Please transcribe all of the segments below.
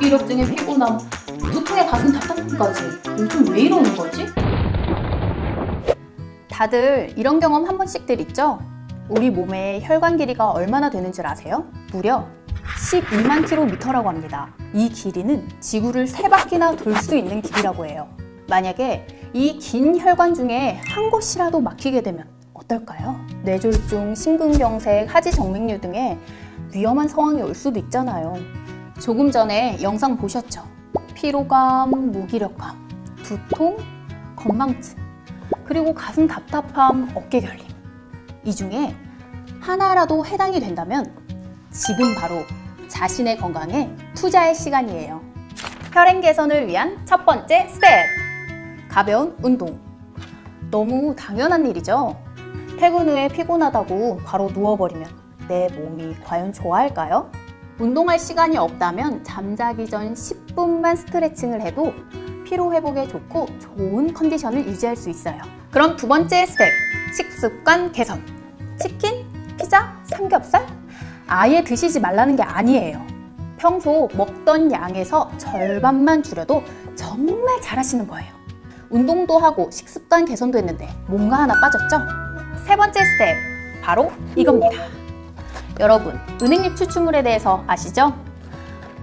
무기력증에 피곤함, 두통에 가슴 답답함까지 요즘 왜 이러는 거지? 다들 이런 경험 한 번씩들 있죠? 우리 몸의 혈관 길이가 얼마나 되는 줄 아세요? 무려 12만 킬로미터라고 합니다. 이 길이는 지구를 세 바퀴나 돌 수 있는 길이라고 해요. 만약에 이 긴 혈관 중에 한 곳이라도 막히게 되면 어떨까요? 뇌졸중, 심근경색, 하지정맥류 등의 위험한 상황이 올 수도 있잖아요. 조금 전에 영상 보셨죠? 피로감, 무기력감, 두통, 건망증, 그리고 가슴 답답함, 어깨 결림. 이 중에 하나라도 해당이 된다면 지금 바로 자신의 건강에 투자할 시간이에요. 혈행 개선을 위한 첫 번째 스텝! 가벼운 운동. 너무 당연한 일이죠? 퇴근 후에 피곤하다고 바로 누워버리면 내 몸이 과연 좋아할까요? 운동할 시간이 없다면 잠자기 전 10분만 스트레칭을 해도 피로 회복에 좋고 좋은 컨디션을 유지할 수 있어요. 그럼 두 번째 스텝, 식습관 개선. 치킨, 피자, 삼겹살? 아예 드시지 말라는 게 아니에요. 평소 먹던 양에서 절반만 줄여도 정말 잘하시는 거예요. 운동도 하고 식습관 개선도 했는데 뭔가 하나 빠졌죠? 세 번째 스텝, 바로 이겁니다. 여러분, 은행잎 추출물에 대해서 아시죠?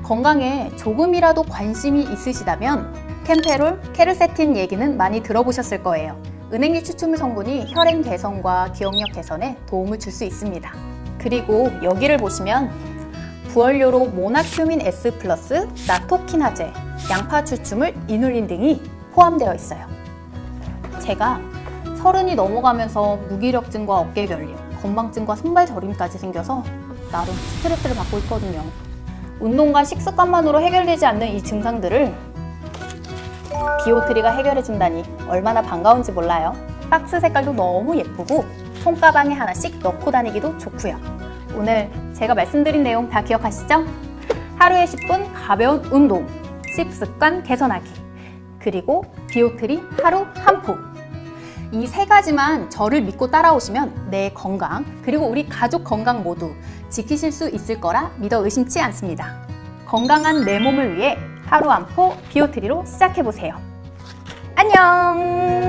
건강에 조금이라도 관심이 있으시다면 캠페롤, 케르세틴 얘기는 많이 들어보셨을 거예요. 은행잎 추출물 성분이 혈행 개선과 기억력 개선에 도움을 줄 수 있습니다. 그리고 여기를 보시면 부원료로 모나큐민 S 플러스, 나토키나제, 양파 추출물, 이눌린 등이 포함되어 있어요. 제가 서른이 넘어가면서 무기력증과 어깨 결림, 건망증과 손발 저림까지 생겨서 나름 스트레스를 받고 있거든요. 운동과 식습관만으로 해결되지 않는 이 증상들을 비오트리가 해결해준다니 얼마나 반가운지 몰라요. 박스 색깔도 너무 예쁘고 손가방에 하나씩 넣고 다니기도 좋고요. 오늘 제가 말씀드린 내용 다 기억하시죠? 하루에 10분 가벼운 운동, 식습관 개선하기, 그리고 비오트리 하루 한 포. 이 세 가지만 저를 믿고 따라오시면 내 건강, 그리고 우리 가족 건강 모두 지키실 수 있을 거라 믿어 의심치 않습니다. 건강한 내 몸을 위해 하루 한 포 비오트리로 시작해보세요. 안녕!